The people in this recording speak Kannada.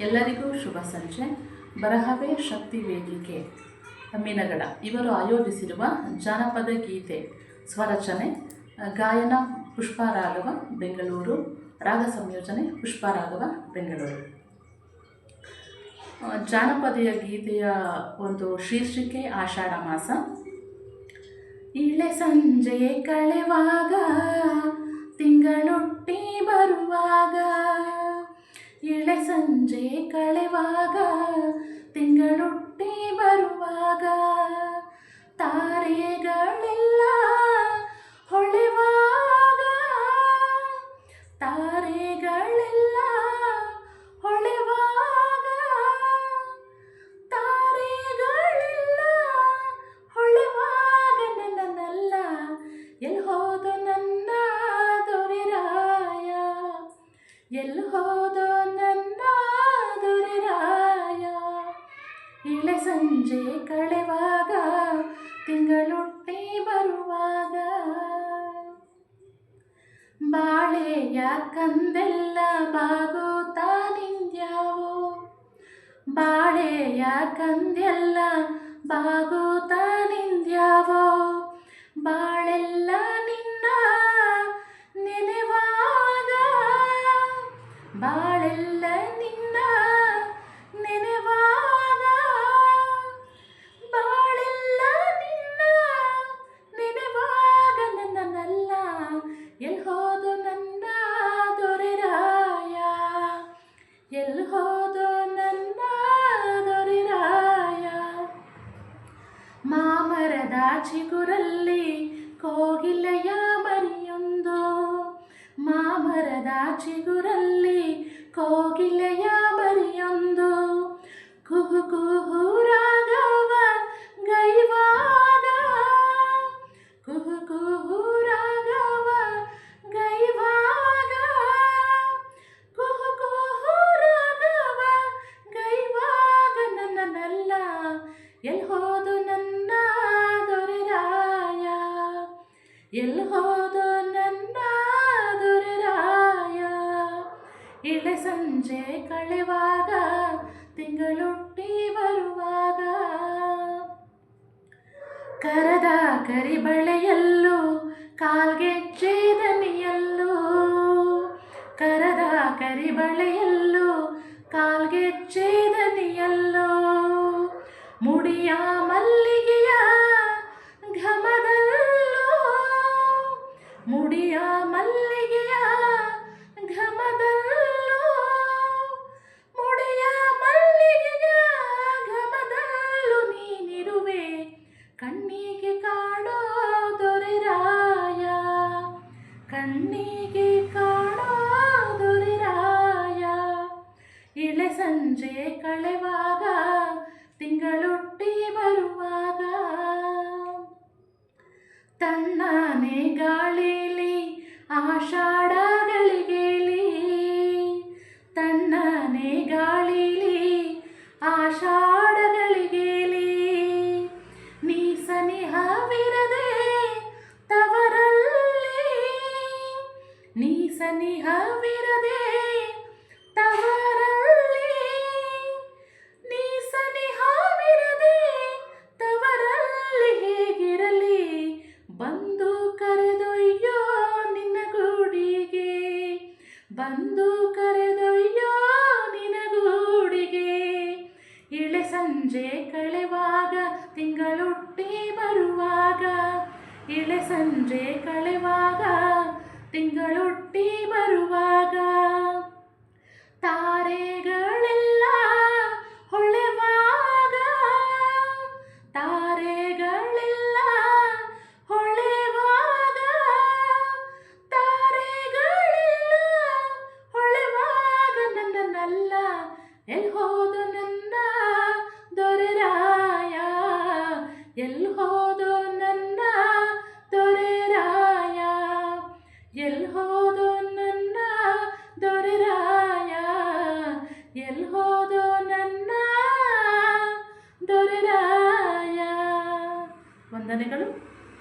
ಎಲ್ಲರಿಗೂ ಶುಭ ಸಂಜೆ. ಬರಹವೇ ಶಕ್ತಿ ವೇದಿಕೆ ಮೀನಗಡ ಇವರು ಆಯೋಜಿಸಿರುವ ಜಾನಪದ ಗೀತೆ ಸ್ವರಚನೆ ಗಾಯನ ಪುಷ್ಪರಾಘವ ಬೆಂಗಳೂರು, ರಾಗ ಸಂಯೋಜನೆ ಪುಷ್ಪರಾಘವ ಬೆಂಗಳೂರು. ಜಾನಪದೀಯ ಗೀತೆಯ ಒಂದು ಶೀರ್ಷಿಕೆ ಆಷಾಢ ಮಾಸ. ಇಳೆ ಸಂಜೆಯೇ ಕಳೆವಾಗ ತಿಂಗಳೊಟ್ಟಿ ಬರುವಾಗ ಸಂಜೆ ಕಳೆವಾಗ ತಿಂಗಳೊಟ್ಟಿ ಬರುವಾಗ ತಾರೆಗಳೆಲ್ಲ ಸಂಜೆ ಕಳೆವಾಗ ತಿಂಗಳೊಟ್ಟಿ ಬರುವಾಗ. ಬಾಳೆಯ ಕಂದೆಲ್ಲ ಬಾಗೋತಾ ನಿಂದ್ಯಾವೋ? ಬಾಳೆಯ ಕಂದೆಲ್ಲ ಬಾಗೋತಾ ನಿಂದ್ಯಾವೋ? ಮಾಮರದ ಚಿಗುರಲ್ಲಿ ಕೋಗಿಲೆಯ ಮರಿಯೊಂದು. ಮಾಮರದ ಚಿಗುರಲ್ಲಿ ಸಂಜೆ ಕಳೆವಾಗ ತಿಂಗಳೊಟ್ಟಿ ಬರುವಾಗ ಕರದ ಕರಿಬಳೆಯಲ್ಲೂ ಕಾಲ್ಗೆ ದನಿಯಲ್ಲೂ ಕರದ ಕರಿ ಬಳೆಯಲ್ಲೂ ಕಾಲ್ಗೆ ದನಿಯಲ್ಲೂ ಮುಡಿಯ ಮಲ್ಲಿಗೆಯ ಘಮದಲ್ಲೂ. ಮುಡಿಯ ಮಲ್ಲಿಗೆಯ ತಣ್ಣನೆ ಗಾಳಿಲಿ ಆಷಾಢಗಳಿಗೆಲಿ ತಣ್ಣನೆ ಗಾಳಿಲಿ ಆಷಾಢಗಳಿಗೆಲಿ ನೀ ಸನಿಹವಿರದೆ ತವರಲ್ಲಿ ನೀ ಸನಿಹವಿರದೆ ಬಂದು ಕರೆದೊಯ್ಯೋ ನಿನಗೂಡಿಗೆ ಇಳೆ ಸಂಜೆ ಕಳೆವಾಗ ತಿಂಗಳೊಟ್ಟಿ ಬರುವಾಗ. ಇಳೆ ಸಂಜೆ ಕಳೆವಾಗ ತಿಂಗಳೊಟ್ಟಿ ಬರುವಾಗ. ಎಲ್ಲಿ ಹೋದು ನನ್ನ ದೊರೆರಾಯ. ವಂದನೆಗಳು.